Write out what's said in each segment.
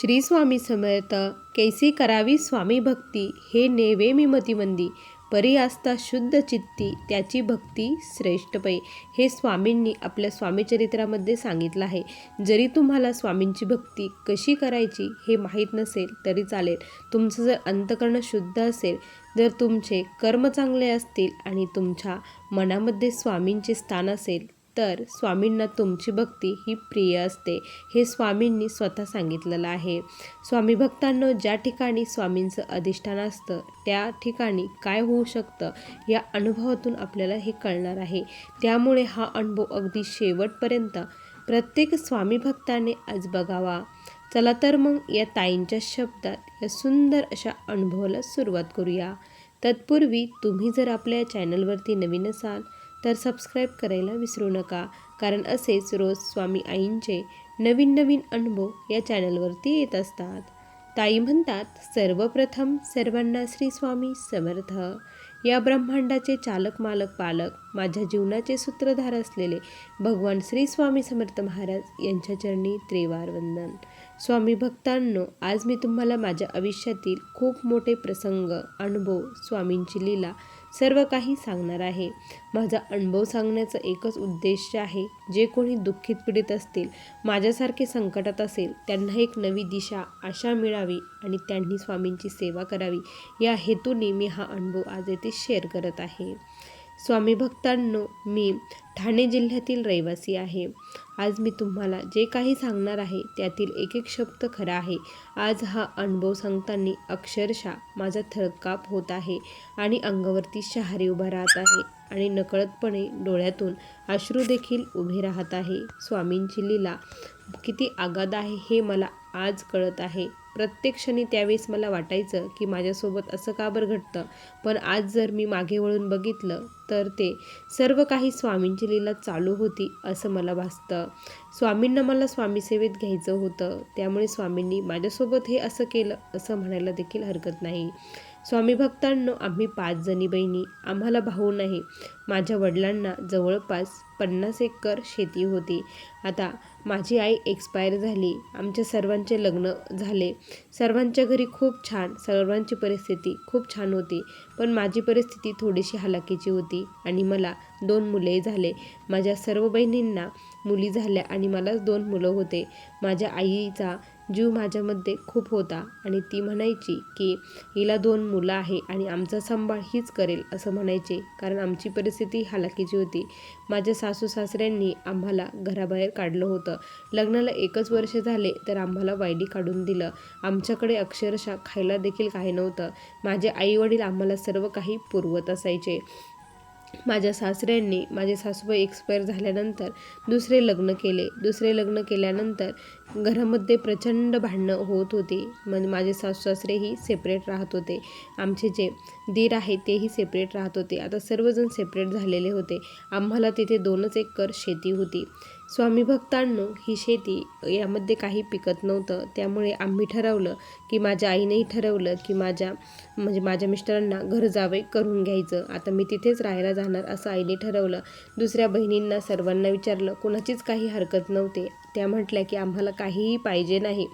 श्री स्वामी समर्थ कैसी करावी स्वामी भक्ती हे नेवे मी मतिमंदी. परी आस्था शुद्ध चित्ती त्याची भक्ती श्रेष्ठ पै. हे स्वामींनी आपल्या स्वामीचरित्रामध्ये सांगितलं आहे. जरी तुम्हाला स्वामींची भक्ती कशी करायची हे माहीत नसेल तरी चालेल. तुमचं जर अंतकरण शुद्ध असेल जर तुमचे कर्म चांगले असतील आणि तुमच्या मनामध्ये स्वामींचे स्थान असेल तर स्वामींना तुमची भक्ती ही प्रिय असते हे स्वामींनी स्वतः सांगितलेलं आहे. स्वामी भक्तांनो ज्या ठिकाणी स्वामींचं अधिष्ठान असतं त्या ठिकाणी काय होऊ शकतं या अनुभवातून आपल्याला हे कळणार आहे. त्यामुळे हा अनुभव अगदी शेवटपर्यंत प्रत्येक स्वामी भक्ताने आज बघावा. चला तर मग या ताईंच्या शब्दात या सुंदर अशा अनुभवाला सुरुवात करूया. तत्पूर्वी तुम्ही जर आपल्या चॅनलवरती नवीन असाल तर सबस्क्राईब करायला विसरू नका. कारण असेच रोज स्वामी आईंचे नवीन नवीन अनुभव या चॅनलवरती येत असतात. ताई म्हणतात सर्वप्रथम सर्वांना श्री स्वामी समर्थ. या ब्रह्मांडाचे चालक मालक पालक माझ्या जीवनाचे सूत्रधार असलेले भगवान श्री स्वामी समर्थ महाराज यांच्या चरणी त्रिवार वंदन स्वामी भक्तांनो आज मी तुम्हाला माझ्या आयुष्यातील खूप मोठे प्रसंग अनुभव स्वामींची लीला सर्व काही सांगणार आहे. माझा अनुभव सांगण्याचा एकच उद्देश आहे जे कोणी दुःखित पीडित असतील माझ्यासारखे संकटात असेल त्यांना एक नवी दिशा आशा मिळावी आणि त्यांनी स्वामींची सेवा करावी. या हेतूने मी हा अनुभव आज येथे शेअर करत आहे. स्वामी भक्तांनो मी ठाणे जिल्ह्यातील रहिवासी आहे. आज मी तुम्हाला जे काही सांगणार आहे त्यातील एक एक शब्द खरा आहे. आज हा अनुभव सांगताना अक्षरशः माझा थरकाप होत आहे आणि अंगावरती शहारे उभा राहत आहे आणि नकळतपणे डोळ्यातून अश्रू देखील उभे राहत आहे. स्वामींची लीला किती आगाध आहे हे मला आज कळत आहे. प्रत्येक क्षणी त्यावेळेस मला वाटायचं की माझ्यासोबत असं का बरं घडतं? पण आज जर मी मागे वळून बघितलं तर ते सर्व काही स्वामींची लीला चालू होती असं मला भासतं. स्वामींना मला स्वामीसेवेत घ्यायचं होतं. त्यामुळे स्वामींनी माझ्यासोबत हे असं केलं असं म्हणायला देखील हरकत नाही. स्वामी भक्तांनो आम्ही पाच जणी बहिणी. आम्हाला भाऊ नाही. माझ्या वडिलांना जवळपास पन्नास एकर शेती होती. आता माझी आई एक्सपायर झाली. आमच्या सर्वांचे लग्न झाले. सर्वांच्या घरी खूप छान सर्वांची परिस्थिती खूप छान होती. पण माझी परिस्थिती थोडीशी हलाखीची होती आणि मला दोन मुले झाले. माझ्या सर्व बहिणींना मुली झाल्या आणि मलाच दोन मुलं होते. माझ्या आईचा जीव माझ्यामध्ये खूप होता आणि ती म्हणायची की हिला दोन मुलं आहे आणि आमचा सांभाळ हीच करेल असं म्हणायचे. कारण आमची परिस्थिती हालाकीची होती. माझ्या सासू सासऱ्यांनी आम्हाला घराबाहेर काढलं होतं. लग्नाला एकच वर्ष झाले तर आम्हाला वायडी काढून दिलं. आमच्याकडे अक्षरशः खायला देखील काही नव्हतं. माझे आईवडील आम्हाला सर्व काही पुरवत असायचे. माझ्या सासऱ्यांनी माझे सासूबाई एक्सपायर झाल्यानंतर दुसरे लग्न केले. दुसरे लग्न केल्यानंतर घरामध्ये प्रचंड भांडणं होत होती. म्हणजे माझे सासू सासरेही सेपरेट राहत होते. आमचे जे दीर आहे तेही सेपरेट राहत होते. आता सर्वजण सेपरेट झालेले होते. आम्हाला तिथे दोनच एकर शेती होती. स्वामी भक्तांनो ही शेती यामध्ये काही पिकत नव्हतं. त्यामुळे आम्ही ठरवलं की माझ्या आईनेही ठरवलं की माझ्या म्हणजे माझ्या मिस्टरांना घर जावे करून घ्यायचं. आता मी तिथेच राहायला जाणार असं आईने ठरवलं. दुसऱ्या बहिणींना सर्वांना विचारलं. कुणाचीच काही हरकत नव्हते. त्या म्हटल्या की आम्हाला काहीही पाहिजे नाही.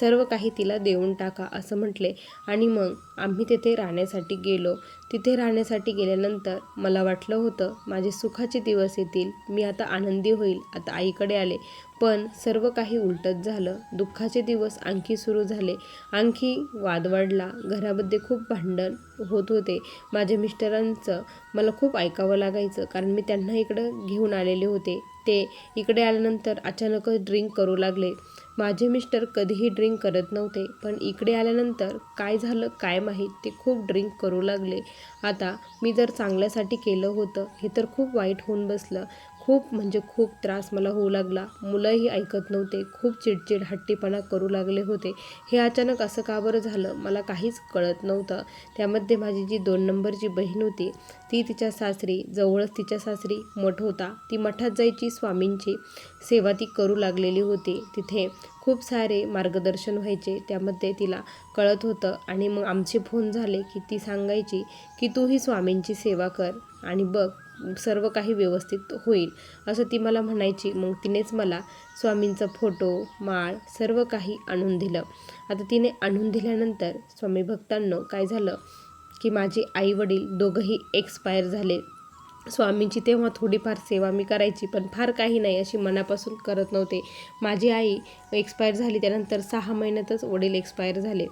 सर्व काही तिला देऊन टाका असं म्हटले. आणि मग आम्ही तिथे राहण्यासाठी गेलो. तिथे राहण्यासाठी गेल्यानंतर मला वाटलं होतं माझे सुखाचे दिवस येतील मी आता आनंदी होईल आता आईकडे आले. पण सर्व काही उलटच झालं. दुःखाचे दिवस आणखी सुरू झाले. आणखी वाद वाढला. घरामध्ये खूप भांडण होत होते. माझ्या मिस्टरांचं मला खूप ऐकावं लागायचं कारण मी त्यांना इकडं घेऊन आलेले होते. ते इकडे आल्यानंतर अचानकच ड्रिंक करू लागले. माझे मिस्टर कधीही ड्रिंक करत नव्हते पण इकडे आल्यानंतर काय झालं काय माहीत ते खूप ड्रिंक करू लागले. आता मी जर चांगल्यासाठी केलं होतं हे तर खूप वाईट होऊन बसलं. खूप म्हणजे खूप त्रास मला होऊ लागला. मुलंही ऐकत नव्हते. खूप चिडचिड हट्टीपणा करू लागले होते. हे अचानक असं का बरं झालं मला काहीच कळत नव्हतं. त्यामध्ये माझी जी दोन नंबरची बहीण होती ती तिच्या सासरी जवळच तिच्या सासरी मठ होता. ती मठात जायची स्वामींची सेवा ती करू लागलेली होती. तिथे खूप सारे मार्गदर्शन व्हायचे त्यामध्ये तिला कळत होतं आणि मग आमचे फोन झाले की ती सांगायची की तू ही स्वामींची सेवा कर आणि बघ सर्व काही व्यवस्थित होईल असं ती मला म्हणायची. मग तिनेच मला स्वामींचा फोटो माळ सर्व काही आणून दिलं. आता तिने आणून दिल्यानंतर स्वामी भक्तांनो काय झालं? की माझे आई वडील दोघंही एक्सपायर झाले. स्वामींची तेव्हा थोडीफार सेवा मी करायची पण फार काही नाही अशी मनापासून करत नव्हते. माझी आई एक्सपायर झाली त्यानंतर सहा महिन्यातच वडील एक्सपायर झाले.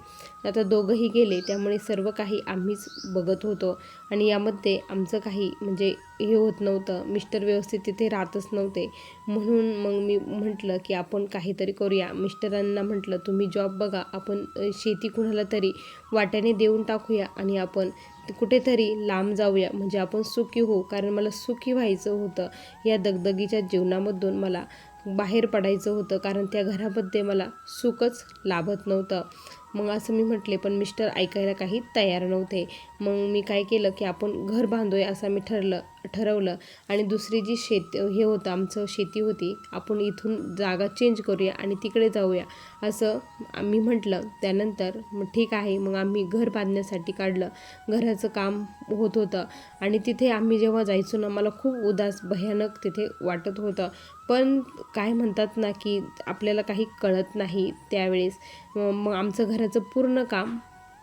आता दोघंही गेले त्यामुळे सर्व काही आम्हीच बघत होतो. आणि यामध्ये आमचं काही म्हणजे हे होत नव्हतं. मिस्टर व्यवस्थित तिथे राहतच नव्हते. म्हणून मग मी म्हटलं की आपण काहीतरी करूया. मिस्टरांना म्हटलं तुम्ही जॉब बघा. आपण शेती कुणाला तरी वाट्याने देऊन टाकूया आणि आपण कुठेतरी लांब जाऊया. म्हणजे आपण सुखी होऊ. कारण मला सुखी व्हायचं होतं. या दगदगीच्या जीवनामधून मला बाहेर पडायचं होतं. कारण त्या घरामध्ये मला सुखच लाभत नव्हतं. मग असं मी म्हटले पण मिस्टर ऐकायला काही तयार नव्हते. मग मी काय केलं की आपण घर बांधूया असं मी ठरलं ठरवलं. आणि दुसरी जी शेत हे होतं आमचं शेती होती आपण इथून जागा चेंज करूया आणि तिकडे जाऊया. असं आम्ही म्हटलं. त्यानंतर मग ठीक आहे मग आम्ही घर बांधण्यासाठी काढलं. घराचं काम होत होतं. आणि तिथे आम्ही जेव्हा जायचो ना मला खूप उदास भयानक तिथे वाटत होतं. पण काय म्हणतात ना की आपल्याला काही कळत नाही त्यावेळेस. मग आमचं घराचं पूर्ण काम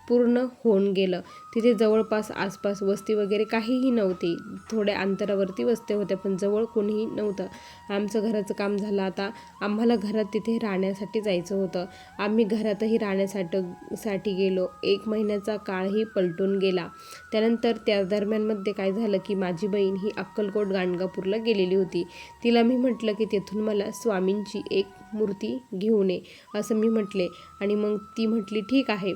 पूर्ण होऊन गेलं. तिथे जवळपास आसपास वस्ती वगैरे काहीही नव्हती. थोड्या अंतरावरती वस्त्या होत्या पण जवळ कोणीही नव्हतं. आमचं घराचं काम झालं. आता आम्हाला घरात तिथे राहण्यासाठी जायचं होतं. आम्ही घरातही राहण्यासाठी साठी गेलो. एक महिन्याचा काळही पलटून गेला. त्यानंतर त्या दरम्यानमध्ये काय झालं की माझी बहीण ही अक्कलकोट गाणगापूरला गेलेली होती. तिला मी म्हटलं की तेथून मला स्वामींची एक मूर्ती घेऊन ये असं मी म्हटले. आणि मग ती म्हटली ठीक आहे.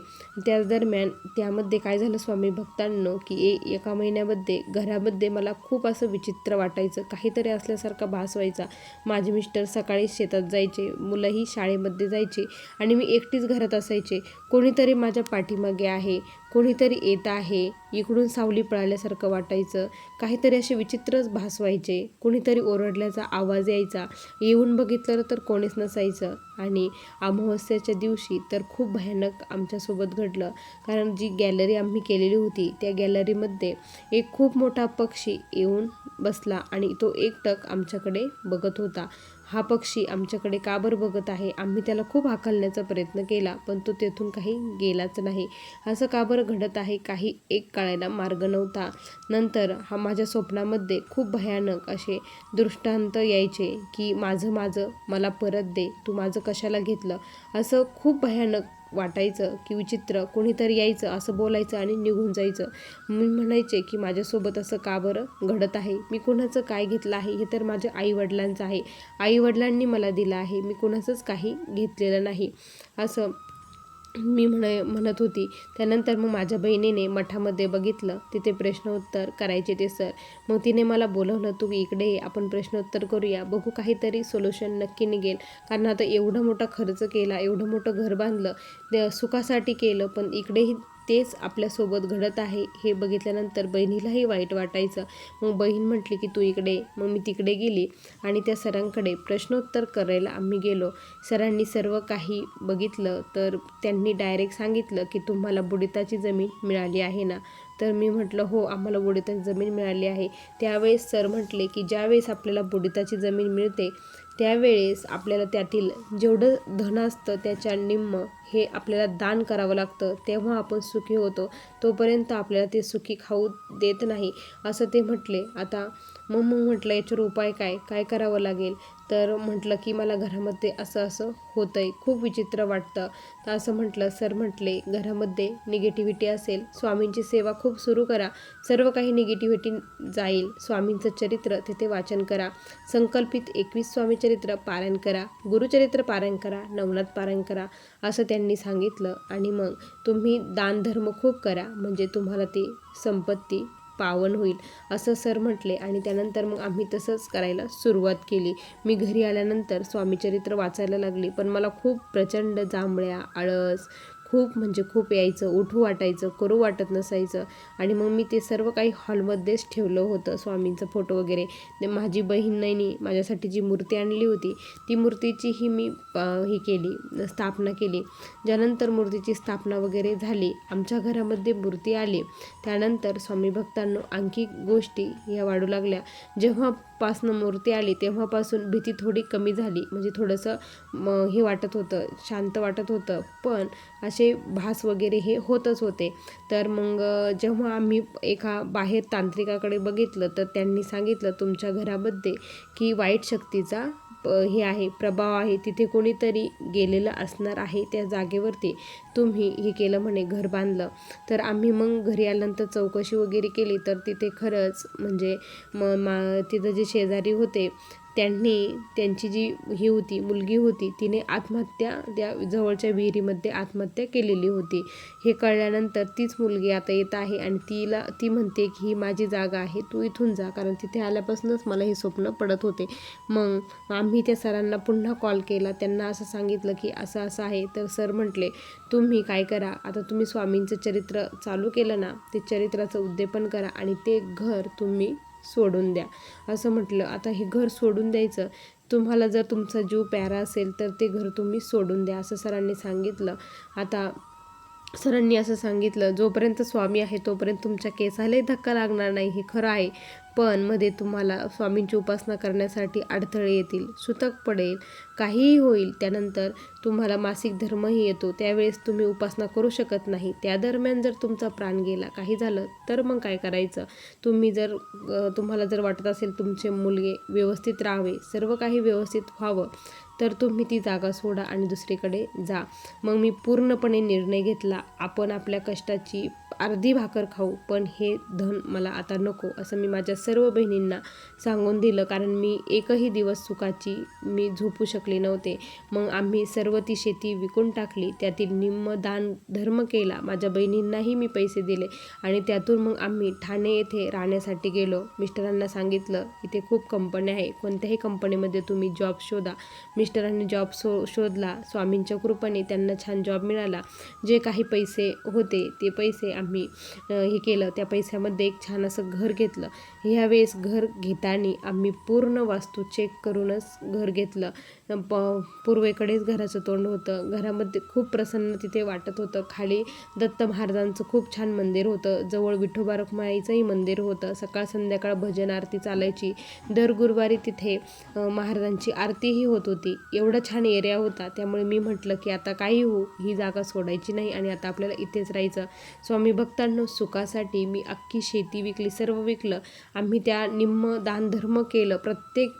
त्याच दरम्यान त्यामध्ये काय झालं स्वामी भक्तांनो की ए एका महिन्यामध्ये घरामध्ये मला खूप असं विचित्र वाटायचं. काहीतरी असल्यासारखा भास व्हायचा. माझे मिस्टर सकाळी शेतात जायचे मुलंही शाळेमध्ये जायचे आणि मी एकटीच घरात असायचे. कोणीतरी माझ्या पाठीमागे आहे. कोणीतरी येत आहे इकडून सावली पळाल्यासारखं वाटायचं. काहीतरी असे विचित्रच भास व्हायचे कुणीतरी ओरडल्याचा आवाज यायचा. येऊन बघितलं तर कोणीच नसायचं. आणि अमावस्याच्या दिवशी तर खूप भयानक आमच्यासोबत घडलं. कारण जी गॅलरी आम्ही केलेली होती त्या गॅलरीमध्ये एक खूप मोठा पक्षी येऊन बसला आणि तो एकटक आमच्याकडे बघत होता. हा पक्षी आमच्याकडे का बरं बघत आहे? आम्ही त्याला खूप हाकलण्याचा प्रयत्न केला पण तो तेथून काही गेलाच नाही. असं का बरं घडत आहे? काही एक कळायला मार्ग नव्हता. नंतर हा माझ्या स्वप्नामध्ये खूप भयानक असे दृष्टांत यायचे की माझं माझं मला परत दे. तू माझं कशाला घेतलं? असं खूप भयानक वाटायचं की विचित्र कोणीतरी यायचं असं बोलायचं आणि निघून जायचं. मी म्हणायचे की माझ्यासोबत असं का बरं घडत आहे? मी कोणाचं काय घेतलं आहे? हे तर माझ्या आईवडिलांचं आहे. आईवडिलांनी मला दिलं आहे. मी कोणाचंच काही घेतलेलं नाही. असं मी म्हण म्हणत होती. त्यानंतर मग माझ्या बहिणीने मठामध्ये बघितलं. तिथे प्रश्नोत्तर करायचे ते सर. मग तिने मला बोलवलं तू इकडे ये, आपण प्रश्नोत्तर करूया. बघू काहीतरी सोल्युशन नक्की निघेल. कारण आता एवढा मोठा खर्च केला एवढं मोठं घर बांधलं ते सुखासाठी केलं पण इकडेही तेच आपल्यासोबत घडत आहे हे बघितल्यानंतर बहिणीलाही वाईट वाटायचं. मग बहीण म्हटली की तू इकडे मग मी तिकडे गेली आणि त्या सरांकडे प्रश्नोत्तर करायला आम्ही गेलो. सरांनी सर्व काही बघितलं तर त्यांनी डायरेक्ट सांगितलं की तुम्हाला बुडिताची जमीन मिळाली आहे ना? तर मी म्हटलं हो आम्हाला बुडिताची जमीन मिळाली आहे. त्यावेळेस सर म्हटले की ज्यावेळेस आपल्याला बुडिताची जमीन मिळते त्यावेळेस आपल्याला त्यातील जेवढं धन असतं त्याच्या निम्म हे आपल्याला दान करावं लागतं. तेव्हा आपण सुखी होतो. तोपर्यंत आपल्याला ते सुखी खाऊ देत नाही असं ते म्हटले. आता मग मग म्हटलं याच्यावर उपाय काय? काय करावं लागेल? तर म्हटलं की मला घरामध्ये असं असं होतं आहे खूप विचित्र वाटतं. तर असं म्हटलं सर म्हटले घरामध्ये निगेटिव्हिटी असेल स्वामींची सेवा खूप सुरू करा. सर्व काही निगेटिव्हिटी जाईल. स्वामींचं चरित्र तिथे वाचन करा. संकल्पित एकवीस स्वामी चरित्र पारायण करा. गुरुचरित्र पारायण करा. नवनाथ पारायण करा. असं त्यांनी सांगितलं. आणि मग तुम्ही दानधर्म खूप करा. म्हणजे तुम्हाला ती संपत्ती पावन होईल असं सर म्हटले. आणि त्यानंतर मग आम्ही तसंच करायला सुरुवात केली. मी घरी आल्यानंतर स्वामीचरित्र वाचायला लागली. पण मला खूप प्रचंड जांभळ्या आळस खूप म्हणजे खूप यायचं उठू वाटायचं करू वाटत नसायचं. आणि मग मी ते सर्व काही हॉलमध्येच ठेवलं होतं स्वामींचं फोटो वगैरे. ते माझी बहीण नाही माझ्यासाठी जी मूर्ती आणली होती ती मूर्तीचीही मी ही केली स्थापना केली. ज्यानंतर मूर्तीची स्थापना वगैरे झाली आमच्या घरामध्ये मूर्ती आली. त्यानंतर स्वामी भक्तांनो आणखी गोष्टी ह्या वाढू लागल्या. जेव्हा पासनं मूर्ती आली तेव्हापासून भीती थोडी कमी झाली. म्हणजे थोडंसं हे वाटत होतं शांत वाटत होतं. पण असे भास वगैरे हे होतच होते. तर मग जेव्हा आम्ही एका बाहेर तांत्रिकाकडे बघितलं तर त्यांनी सांगितलं तुमच्या घरामध्ये की वाईट शक्तीचा हे आहे प्रभाव आहे तिथे कोणीतरी गेलेलं असणार आहे त्या जागेवरती. तुम्ही हे केलं म्हणे घर बांधलं. तर आम्ही मग घरी आल्यानंतर चौकशी वगैरे केली तर तिथे खरंच म्हणजे म मा तिथं जे शेजारी होते त्यांनी त्यांची जी ही होती मुलगी होती तिने आत्महत्या त्या जवळच्या विहिरीमध्ये आत्महत्या केलेली होती. हे कळल्यानंतर तीच मुलगी आता येत आहे आणि तिला ती म्हणते की ही माझी जागा आहे तू इथून जा कारण तिथे आल्यापासूनच मला हे स्वप्न पडत होते. मग आम्ही त्या सरांना पुन्हा कॉल केला. त्यांना असं सांगितलं की असं असं आहे. तर सर म्हटले तुम्ही काय करा? आता तुम्ही स्वामींचं चरित्र चालू केलं ना ते चरित्राचं उद्देपन करा आणि ते घर तुम्ही सोडून द्या. असं म्हटलं. आता हे घर सोडून द्यायचं. तुम्हाला जर तुमचा जीव प्यारा असेल तर ते घर तुम्ही सोडून द्या असं सरांनी सांगितलं. आता सरांनी असं सांगितलं जोपर्यंत स्वामी आहे तोपर्यंत तुमच्या केसालाही धक्का लागणार नाही. हे खरं आहे. पण मध्ये तुम्हाला स्वामींची उपासना करण्यासाठी अडथळे येतील सुतक पडेल काहीही होईल त्यानंतर तुम्हाला मासिक धर्मही येतो. त्यावेळेस तुम्ही उपासना करू शकत नाही. त्या दरम्यान जर तुमचा प्राण गेला काही झालं तर मग काय करायचं? तुम्ही जर तुम्हाला जर वाटत असेल तुमचे मुलगे व्यवस्थित राहावे सर्व काही व्यवस्थित व्हावं तर तुम्ही ती जागा सोडा आणि दुसरीकडे जा. मग मी पूर्णपणे निर्णय घेतला आपण आपल्या कष्टाची अर्धी भाकर खाऊ पण हे धन मला आता नको असं मी माझ्या सर्व बहिणींना सांगून दिलं कारण मी एकही दिवस सुखाची मी झोपू शकले नव्हते. मग आम्ही सर्व ती शेती विकून टाकली. त्यातील निम्म दान धर्म केला. माझ्या बहिणींनाही मी पैसे दिले आणि त्यातून मग आम्ही ठाणे येथे राहण्यासाठी गेलो. मिस्टरांना सांगितलं इथे खूप कंपन्या आहे. कोणत्याही कंपनीमध्ये तुम्ही जॉब शोधा. मिस्टरांनी जॉब शो शोधला. स्वामींच्या कृपेने त्यांना छान जॉब मिळाला. जे काही पैसे होते ते पैसे आम्ही हे केलं. त्या पैशामध्ये एक छान असं घर घेतलं. ह्यावेळेस घर घेताना आम्ही पूर्ण वास्तू चेक करूनच घर घेतलं. प पूर्वेकडेच घराचं तोंड होतं. घरामध्ये खूप प्रसन्न तिथे वाटत होतं. खाली दत्त महाराजांचं खूप छान मंदिर होतं. जवळ विठोबा रखुमाईचंही मंदिर होतं. सकाळ संध्याकाळ भजन आरती चालायची. दर गुरुवारी तिथे महाराजांची आरतीही होत होती. एवढा छान एरिया होता. त्यामुळे मी म्हटलं की आता काही हो ही जागा सोडायची नाही आणि आता आपल्याला इथेच राहायचं. स्वामी भक्तांनो सुखासाठी मी अख्खी शेती विकली सर्व विकलं. आम्ही त्या निम्म दानधर्म केलं. प्रत्येक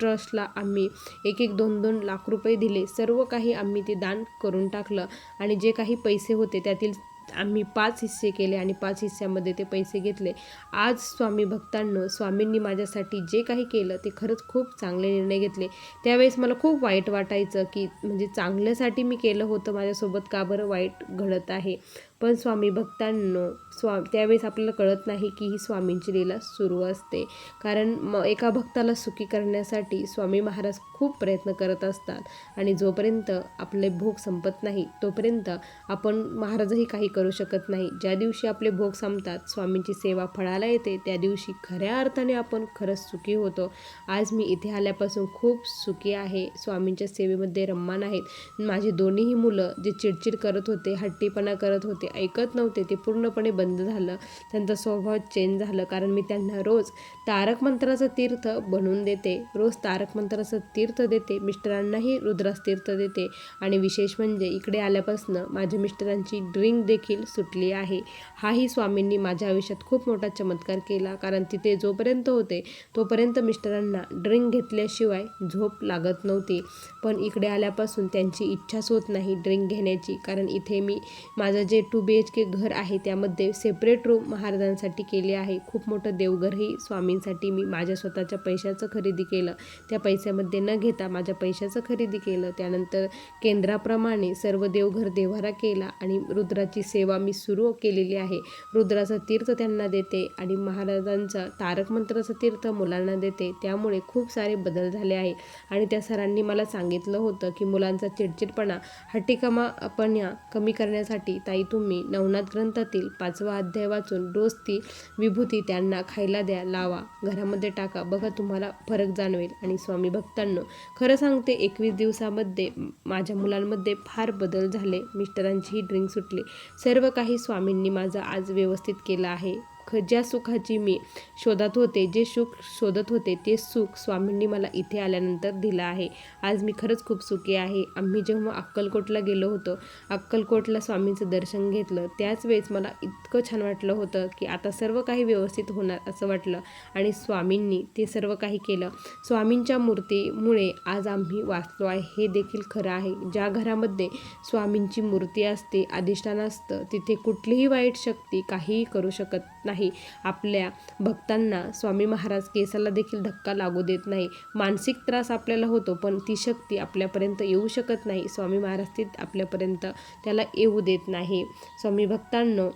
ट्रस्टला आम्ही एक एक दोन दोन दोन लाख रुपये दिले. सर्व काही आम्ही ते दान करून टाकलं आणि जे काही पैसे होते त्यातील आम्ही पाच हिस्से केले आणि पाच हिस्स्यामध्ये ते पैसे घेतले. आज स्वामी भक्तांनो स्वामींनी माझ्यासाठी जे काही केलं ते खरंच खूप चांगले निर्णय घेतले. त्यावेळेस मला खूप वाईट वाटायचं की म्हणजे चांगल्यासाठी मी केलं होतं माझ्यासोबत का बरं वाईट घडत आहे? पण स्वामी भक्तांनो स्वा त्यावेळेस आपल्याला कळत नाही की ही स्वामींची लीला सुरू असते. कारण म एका भक्ताला सुखी करण्यासाठी स्वामी महाराज खूप प्रयत्न करत असतात. आणि जोपर्यंत आपले भोग संपत नाही तोपर्यंत आपण महाराजही काही करू शकत नाही. ज्या दिवशी आपले भोग संपतात स्वामींची सेवा फळाला येते त्या दिवशी खऱ्या अर्थाने आपण खरंच सुखी होतो. आज मी इथे आल्यापासून खूप सुखी आहे. स्वामींच्या सेवेमध्ये रम्मान आहेत. माझी दोन्हीही मुलं जे चिडचिड करत होते हट्टीपणा करत होते ऐकत नव्हते ते पूर्णपणे बंद झालं. त्यांचा स्वभाव चेंज झालं. कारण मी त्यांना रोज तारक मंत्राचं तीर्थ बनवून देते. रोज तारक मंत्राचं तीर्थ देते. मिस्टरांनाही रुद्रास तीर्थ देते. आणि विशेष म्हणजे इकडे आल्यापासनं माझ्या मिस्टरांची ड्रिंक देखील सुटली आहे. हाही स्वामींनी माझ्या आयुष्यात खूप मोठा चमत्कार केला. कारण तिथे जोपर्यंत होते तोपर्यंत मिस्टरांना ड्रिंक घेतल्याशिवाय झोप लागत नव्हती. पण इकडे आल्यापासून त्यांची इच्छाच होत नाही ड्रिंक घेण्याची. कारण इथे मी माझं जे टू बी एच के घर आहे त्यामध्ये सेपरेट रूम महाराजांसाठी केले आहे. खूप मोठं देवघरही स्वामी स्वामींसाठी मी माझ्या स्वतःच्या पैशाचं खरेदी केलं. त्या पैशामध्ये न घेता माझ्या पैशाचं खरेदी केलं. त्यानंतर केंद्राप्रमाणे सर्व देवघर देव्हारा केला आणि रुद्राची सेवा मी सुरू केलेली आहे. रुद्राचं तीर्थ त्यांना देते आणि महाराजांचा तारक मंत्राचं तीर्थ मुलांना देते. त्यामुळे खूप सारे बदल झाले आहे. आणि त्या सरांनी मला सांगितलं होतं की मुलांचा चिडचिडपणा हट्टीकमापण्या कमी करण्यासाठी ताई तुम्ही नवनाथ ग्रंथातील पाचवा अध्याय वाचून रोज ती विभूती त्यांना खायला द्या लावा. घरामध्ये टाका. बघा तुम्हाला फरक जाणवेल. आणि स्वामी भक्तांनो खरं सांगते एकवीस दिवसामध्ये माझ्या मुलांमध्ये फार बदल झाले. मिस्टरांचीही ड्रिंक सुटली. सर्व काही स्वामींनी माझं आज व्यवस्थित केलं आहे. ज्या सुखाची मी शोधात होते जे सुख शोधत होते ते सुख स्वामींनी मला इथे आल्यानंतर दिलं आहे. आज मी खरंच खूप सुखी आहे. आम्ही जेव्हा अक्कलकोटला गेलो होतो अक्कलकोटला स्वामींचं दर्शन घेतलं त्याच वेळेस मला इतकं छान वाटलं होतं की आता सर्व काही व्यवस्थित होणार असं वाटलं आणि स्वामींनी ते सर्व काही केलं. स्वामींच्या मूर्तीमुळे आज आम्ही वाचलो आहे. हे देखील खरं आहे. ज्या घरामध्ये स्वामींची मूर्ती असते अधिष्ठान असतं तिथे कुठलीही वाईट शक्ती काहीही करू शकत नाही. आपल्या भक्तांना स्वामी महाराज केसाला देखील धक्का लागू देत नाही. मानसिक त्रास आपल्याला होतो पण ती शक्ती आपल्यापर्यंत येऊ शकत नाही. स्वामी महाराज ती आपल्यापर्यंत त्याला येऊ देत नाही. स्वामी भक्तांनो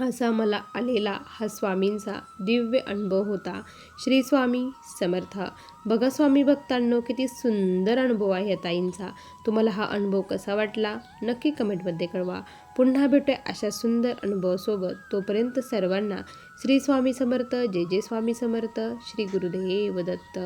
असा मला आलेला हा स्वामींचा दिव्य अनुभव होता. श्री स्वामी समर्थ बघा स्वामी भक्तांनो किती सुंदर अनुभव आहे ताईंचा. तुम्हाला हा अनुभव कसा वाटला? नक्की कमेंटमध्ये कळवा. पुन्हा भेटूया अशा सुंदर अनुभवासोबत. तोपर्यंत सर्वांना श्री स्वामी समर्थ जय जय स्वामी समर्थ श्री गुरुदेव दत्त.